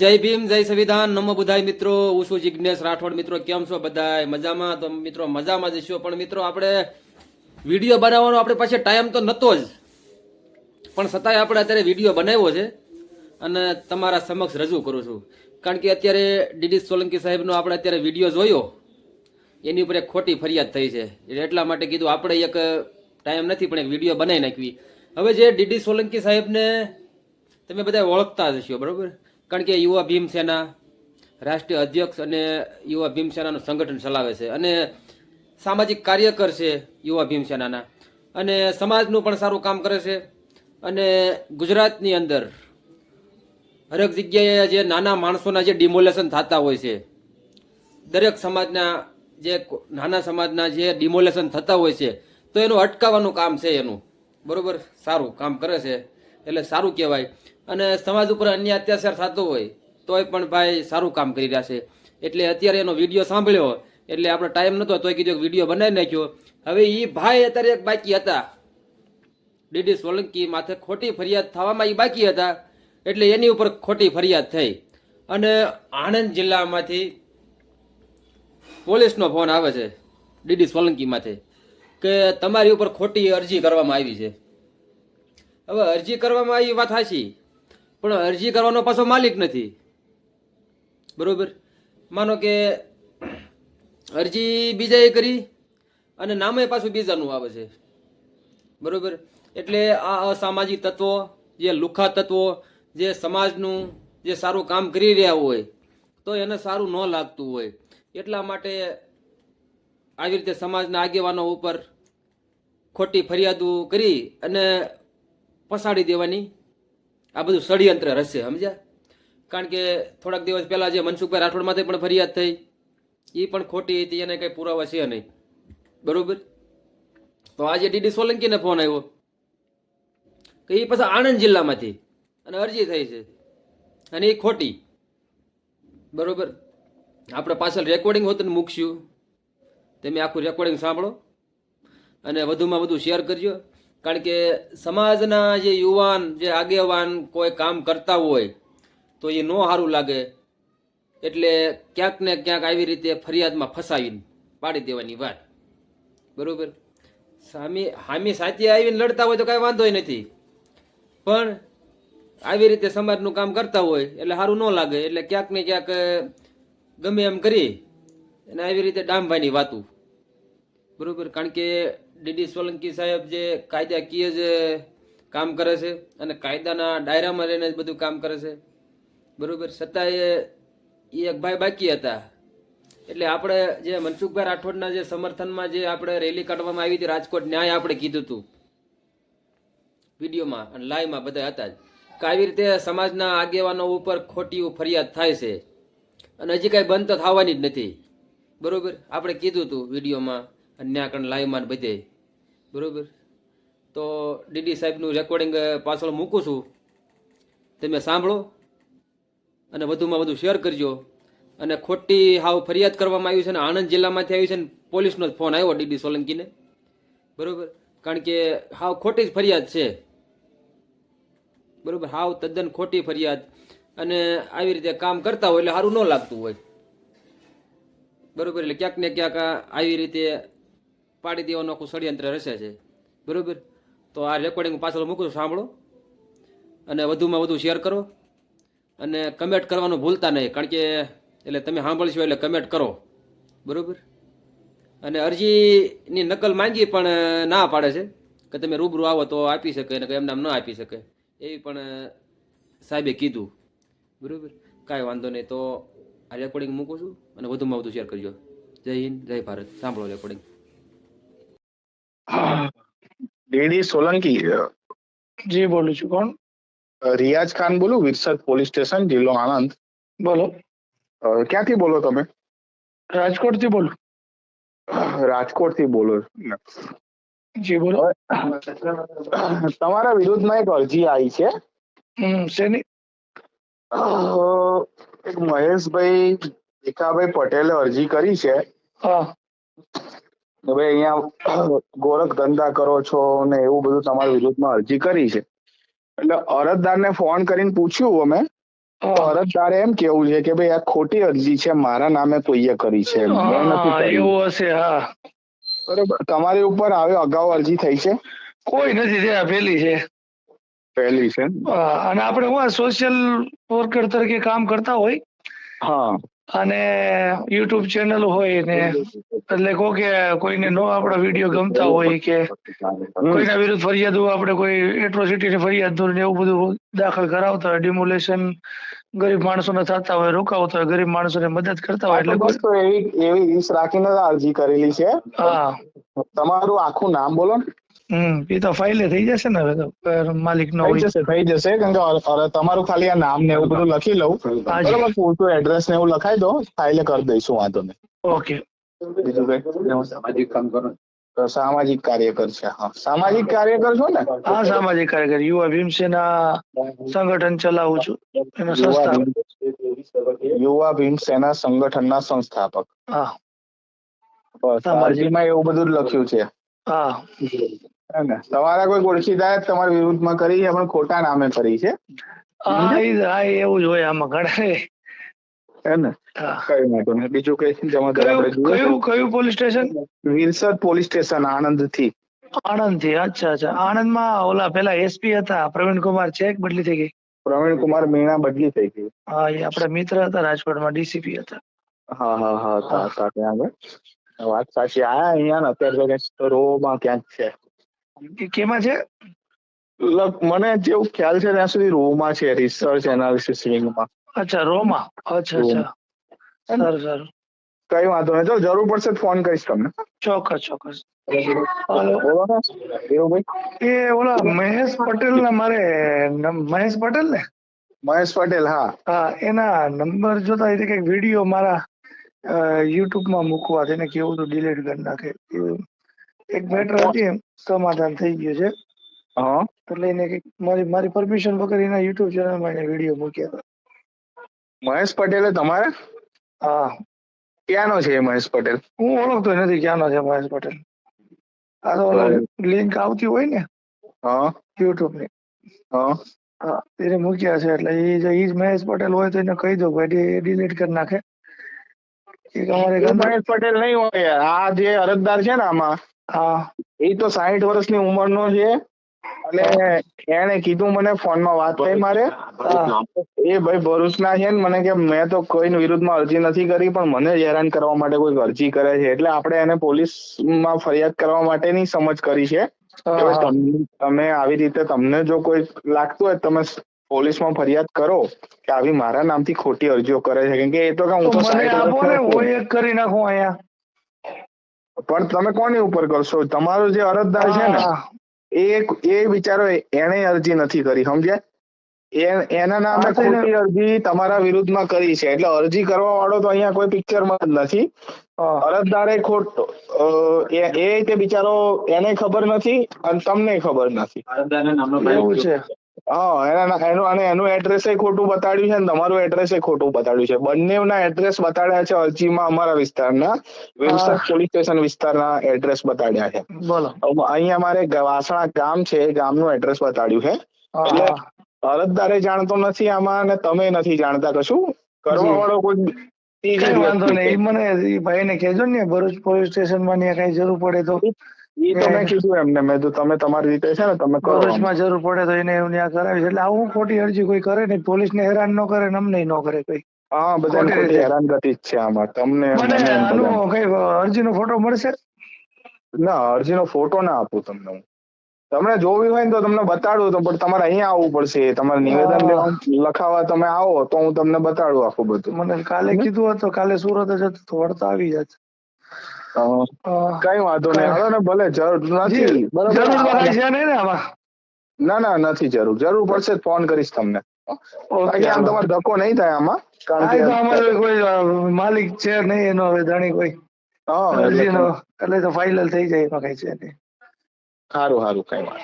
જય ભીમ, જય સંવિધાન. નમો બુધાય મિત્રો. હું છું જિજ્ઞેશ રાઠોડ. મિત્રો, કેમ છો બધાય? મજામાં? તો મિત્રો, મજામાં જશો પણ મિત્રો, આપણે વીડિયો બનાવવાનો આપણે પાસે ટાઈમ તો નહોતો જ. પણ છતાંય આપણે અત્યારે વીડિયો બનાવ્યો છે અને તમારા સમક્ષ રજૂ કરું છું. કારણ કે અત્યારે ડીડી સોલંકી સાહેબનો આપણે અત્યારે વીડિયો જોયો. એની ઉપર એક ખોટી ફરિયાદ થઈ છે. એટલા માટે કીધું આપણે એક ટાઈમ નથી પણ એક વીડિયો બનાવી નાખવી. હવે જે ડીડી સોલંકી સાહેબને તમે બધા ઓળખતા જ છો, બરોબર? કારણ કે યુવા ભીમસેના રાષ્ટ્રીય અધ્યક્ષ અને યુવા ભીમસેનાનું સંગઠન ચલાવે છે અને સામાજિક કાર્યકર છે યુવા ભીમસેનાના. અને સમાજનું પણ સારું કામ કરે છે અને ગુજરાતની અંદર હરેક જગ્યાએ જે નાના માણસોના જે ડિમોલેશન થતા હોય છે, દરેક સમાજના જે નાના સમાજના જે ડિમોલેશન થતા હોય છે, તો એનું અટકાવવાનું કામ છે એનું. બરોબર? સારું કામ કરે છે. એટલે સારું કહેવાય. અને સમાજ ઉપર અન્ય અત્યાચાર થતો હોય, તોય પણ ભાઈ સારું કામ કરી રહ્યા છે. એટલે અત્યારે એનો વીડિયો સાંભળ્યો એટલે આપણે ટાઈમ નહોતો તોય કીધું વીડિયો બનાવી નાખ્યો. હવે એ ભાઈ અત્યારે એક બાકી હતા. ડીડી સોલંકી માથે ખોટી ફરિયાદ થવામાં એ બાકી હતા. એટલે એની ઉપર ખોટી ફરિયાદ થઈ. અને આણંદ જિલ્લામાંથી પોલીસનો ફોન આવે છે, ડીડી સોલંકી માથે, કે તમારી ઉપર ખોટી અરજી કરવામાં આવી છે. હવે અરજી કરવામાં આવી વાત સાચી પણ અરજી કરવાનો પાછો માલિક નથી. બરોબર? માનો કે અરજી બીજાએ કરી અને નામે પાછું બીજાનું આવે છે. બરોબર? એટલે આ અસામાજિક તત્વો, જે લુખા તત્વો, જે સમાજનું જે સારું કામ કરી રહ્યા હોય, તો એને સારું ન લાગતું હોય. એટલા માટે આવી રીતે સમાજના આગેવાનો ઉપર ખોટી ફરિયાદો કરી અને પસાડી દેવાની આ બધું ષડયંત્ર રહેશે સમજ્યા? કારણ કે થોડાક દિવસ પહેલાં જે મનસુખભાઈ રાઠોડ માથે પણ ફરિયાદ થઈ એ પણ ખોટી હતી, એને કંઈ પુરાવા છે નહીં. બરોબર? તો આજે ડીડી સોલંકીને ફોન આવ્યો કે એ પાછા આણંદ જિલ્લામાંથી અને અરજી થઈ છે. અને એ ખોટી. બરોબર? આપણે પાછળ રેકોર્ડિંગ હોત ને મૂકશું. તમે આખું રેકોર્ડિંગ સાંભળો અને વધુમાં વધુ શેર કરજો. કારણ કે સમાજના જે યુવાન, જે આગેવાન કોઈ કામ કરતા હોય, તો એ ન સારું લાગે. એટલે ક્યાંક ને ક્યાંક આવી રીતે ફરિયાદમાં ફસાવીને પાડી દેવાની વાત. બરોબર? સામી, હામી સાચી આવીને લડતા હોય તો કાંઈ વાંધો નથી. પણ આવી રીતે સમાજનું કામ કરતા હોય એટલે સારું ન લાગે. એટલે ક્યાંક ને ક્યાંક, ગમે એમ કરી અને આવી રીતે ડામભાઈની વાતું. બરોબર? કારણ કે ડીડી સોલંકી સાહેબ જે કાયદાકીય જે કામ કરે છે અને કાયદાના ડાયરામાં રહીને જ બધું કામ કરે છે. બરોબર? છતાંય એ એક ભાઈ બાકી હતા. એટલે આપણે જે મનસુખભાઈ રાઠોડના જે સમર્થનમાં જે આપણે રેલી કાઢવામાં આવી હતી, રાજકોટ ન્યાય આપણે કીધું હતું. વિડીયોમાં અને લાઈવમાં બધા હતા જ. કે આવી રીતે સમાજના આગેવાનો ઉપર ખોટી ફરિયાદ થાય છે. અને હજી કાંઈ બંધ તો થવાની જ નથી. બરોબર? આપણે કીધું હતું વિડીયોમાં અને ત્યાં કણ લાઈવમાં બધે. બરોબર. તો ડીડી સાહેબનું રેકોર્ડિંગ પાછળ મૂકું છું. તમે સાંભળો અને વધુમાં વધુ શેર કરજો. અને ખોટી હાવ ફરિયાદ કરવામાં આવી છે ને, આણંદ જિલ્લામાંથી આવી છે ને, પોલીસનો જ ફોન આવ્યો ડીડી સોલંકીને. બરોબર? કારણ કે હાવ ખોટી જ ફરિયાદ છે. બરોબર? હાવ તદ્દન ખોટી ફરિયાદ. અને આવી રીતે કામ કરતા હોય એટલે સારું ન લાગતું હોય. બરોબર? એટલે ક્યાંક ને ક્યાંક આવી રીતે પાડી દેવાનું આખું ષડયંત્ર રસે છે. બરોબર? તો આ રેકોર્ડિંગ પાછળ મૂકું છું, સાંભળો. અને વધુમાં વધુ શેર કરો. અને કમેન્ટ કરવાનું ભૂલતા નહીં કારણ કે એટલે તમે સાંભળશો એટલે કમેન્ટ કરો. બરોબર? અને અરજીની નકલ માંગી પણ ના પાડે છે. કે તમે રૂબરૂ આવો તો આપી શકે અને એમને આમ ન આપી શકે. એવી પણ સાહેબે કીધું. બરોબર? કાંઈ વાંધો નહીં તો આ રેકોર્ડિંગ મૂકું છું અને વધુમાં વધુ શેર કરજો. જય હિન્દ જય ભારત. સાંભળો રેકોર્ડિંગ ડીડી સોલંકી જી બોલું છું. કોણ? રિયાજ ખાન બોલું વિરસદ પોલીસ સ્ટેશન જિલ્લો આણંદ. બોલો. ક્યાંથી બોલો તમે? રાજકોટથી બોલું. રાજકોટથી બોલો. જી બોલો. તમારા વિરુદ્ધમાં એક અરજી આવી છે. શેની? એક મહેશભાઈ ભીખાભાઈ પટેલે અરજી કરી છે. હા. ભાઈ અહીંયા ગોરખ ધંધા કરો છો ને એવું બધું તમારા વિરુદ્ધમાં અરજી કરી છે. એટલે અરજદારને ફોન કરીને પૂછ્યું અમે તો અરજદારે એમ કેવું છે કે ભાઈ આ ખોટી અરજી છે મારા નામે કોઈએ કરી છે. એવું હશે હા. બરોબર. તમારી ઉપર આવે અગાઉ અરજી થઈ છે? કોઈ નથી થયા પેલી છે. પહેલી છે અને આપણે હું સોશિયલ વર્કર તરીકે કામ કરતા હોય હા. અને યુટ્યુબ ચેનલ હોય ને એટલે કહો કે કોઈને નો આપણા વીડિયો ગમતા હોય કે કોઈના વિરુદ્ધ ફરિયાદ આપણે કોઈ એટ્રોસિટી ની ફરિયાદ ને એવું બધું દાખલ કરાવતા હોય ડિમોલેશન ગરીબ માણસોને થતા હોય રોકાવતા હોય ગરીબ માણસોને મદદ કરતા હોય એટલે એવી એવી રીસ રાખીને અરજી કરેલી છે. હા. તમારું આખું નામ બોલો ને. હમ એ તો ફાઇલે થઈ જશે ને હવે તો માલિક નો થઈ જશે થઈ જશે કેમ કે તમારું ખાલી આ નામ ને એવું બધું લખી લઉં. બરોબર પૂરતું એડ્રેસ ને એવું લખાઈ દો ફાઇલે કરી દઈશું વાંધો નહીં. ઓકે. બીજું કઈ? સામાજિક કામ કરો સામાજિક કાર્યકર છે હા. સામાજિક કાર્યકર છો ને? હા સામાજિક કાર્યકર યુવા ભીમસેના સંગઠન ચલાવું છું. એનો યુવા સંસ્થા યુવા ભીમસેના સંગઠનના સંસ્થાપક. હા. સામાજિકમાં અરજીમાં એવું બધું લખ્યું છે. હા. તમારા કોઈ ઓળખીતા તમારા વિરુદ્ધમાં કરી છે પણ ખોટા નામે કરી છે. હા એવું જ હોય આમાં ઘણા હે ને. કઈ વાંધો નહીં. બીજું કઈ કયું police station Vilsad police station આણંદથી આણંદથી અચ્છા અચ્છા. આણંદમાં ઓલા પેલા એસપી હતા પ્રવીણ કુમાર ચેક બદલી થઈ ગઈ. પ્રવીણ કુમાર મીણા બદલી થઈ ગઈ. હા એ આપણા મિત્ર હતા રાજકોટમાં ડીસીપી હતા. હા હા હા હતા ત્યાં આગળ. વાત સાચી. આયા અહીંયા ને અત્યારે તો ક્યાંક રોમાં ક્યાંક છે. કેમાં છે? મને જેવું ખ્યાલ છે ત્યાં સુધી રોમાં છે રિસર્ચ એનાલિસિસ વિંગમાં અચ્છા રોમાં? અચ્છા અચ્છા. Sir sir. કઈ વાંધો નહીં. ચાલો જરૂર પડશે ફોન કરીશ તમને. ચોક્કસ ચોક્કસ. એ ઓલા મહેશ પટેલ ને મારે મહેશ પટેલ ને? મહેશ પટેલ હા. હા એના નંબર જોતા એ કંઈક વીડિયો મારા યુટ્યુબમાં મૂકવા તેને કેવું તો ડિલીટ કરી નાખે. એવું. એક મેટર હતી એમ. સમાધાન થઈ ગયું છે. હા. એટલે એને કંઈક મારી મારી પરમિશન વગર એના યુટ્યુબ ચેનલમાં એને વીડિયો મૂક્યા હતા. મહેશ પટેલે તમારે? હા. ક્યાંનો છે મહેશ પટેલ? હું ઓળખતો નથી ક્યાંનો છે મહેશ પટેલ. આ તો લિંક આવતી હોય ને હા. યુટ્યુબની. હા. હા એને મૂક્યા છે એટલે એ જે ઈ મહેશ પટેલ હોય તો એને કહી દો ભાઈ ડિલીટ કરી નાખે. એક અમારે મહેશ પટેલ નહીં હોય આ જે અરજદાર છે ને આમાં એ તો સાહીઠ વર્ષની ઉંમરનો છે. અને એને કીધું મને ફોનમાં વાત થઈ મારે. એ ભાઈ ભરૂચના છે ને મને કે મેં તો કોઈની વિરુદ્ધમાં અરજી નથી કરી પણ મને હેરાન કરવા માટે કોઈ અરજી કરે છે. એટલે આપણે એને પોલીસમાં ફરિયાદ કરવા માટેની સમજ કરી છે. તમ- આવી રીતે તમને જો કોઈ લાગતું હોય તમે તમે પોલીસમાં ફરિયાદ કરો કે આવી મારા નામથી ખોટી અરજીઓ કરે છે. કેમ કે એ તો કે હું તો તો મને આપો ને હું એક કરી નાખું અહીંયા. પણ તમે કોની ઉપર કરશો? તમારો જે અરજદાર છે ને એ એ બિચારો એને અરજી નથી કરી સમજ્યા? એ- એના નામે ખોટી અરજી તમારા વિરુદ્ધમાં કરી છે. એટલે અરજી કરવા વાળો તો અહીંયા કોઈ પિક્ચરમાં જ નથી. અરજદારે ખોટ અ, એ એ તે બિચારો એને ખબર નથી અને તમને ખબર નથી. એવું છે. હા એના અને એનું એડ્રેસ ખોટું બતાડ્યું છે અને તમારું એડ્રેસ ખોટું બતાડ્યું છે. બંને એડ્રેસ બતાડ્યા છે અરજીમાં અમારા વિસ્તારના. હા. પોલીસ સ્ટેશન વિસ્તારના એડ્રેસ બતાડ્યા છે. બોલો. હવે અહીંયા મારે વાસણા ગામ છે એ ગામનું એડ્રેસ બતાડ્યું છે. એટલે અરજદારે જાણતો નથી આમાં અને તમે નથી જાણતા કશું. કરવા. વાળો કોઈ કઈ વાંધો નહીં. મને ભાઈ ને કહેજો ને ભરૂચ પોલીસ સ્ટેશનમાં કઈ જરૂર પડે તો. ઈ તો મેં કીધું એમને. મેં કીધું તમે તમારી રીતે છે ને તમે કરો. આમ. જરૂર પડે તો એને એવું ત્યાં કરાવીશ. એટલે આવું ખોટી અરજી કોઈ કરે નહીં. પોલીસ ને હેરાન ન કરે ને અમને ન કરે કોઈ. હા બધા ખોટી હેરાનગતિ જ છે આમાં. તમને કઈ અરજી અરજીનો ફોટો મળશે? ના અરજીનો ફોટો ના આપું તમને હું. તમને જોવી હોય ને તો તમને બતાડું તો પણ તમારે અહીંયા આવવું પડશે. તમારે નિવેદન. લખાવા તમે આવો તો હું તમને બતાડું આખું બધું. મને કાલે કીધું હતું કાલે સુરત જ હતું તો વળતા આવી જાત. હા. કઈ વાંધો નહીં. હાલો ને ભલે જરૂર નથી. બરાબર. જરૂર તો છે નહીં ને આમાં? ના ના નથી જરૂર. જરૂર પડશે ફોન કરીશ તમને. આમ તમારે ધક્કો નહીં થાય આમાં કારણ કે અમારે કોઈ માલિક છે નહીં એનો હવે જાણી કોઈ. હા એટલે તો ફાઇનલ થઈ જાય એમાં કઈ છે નહીં. સારું સારું કઈ વાંધો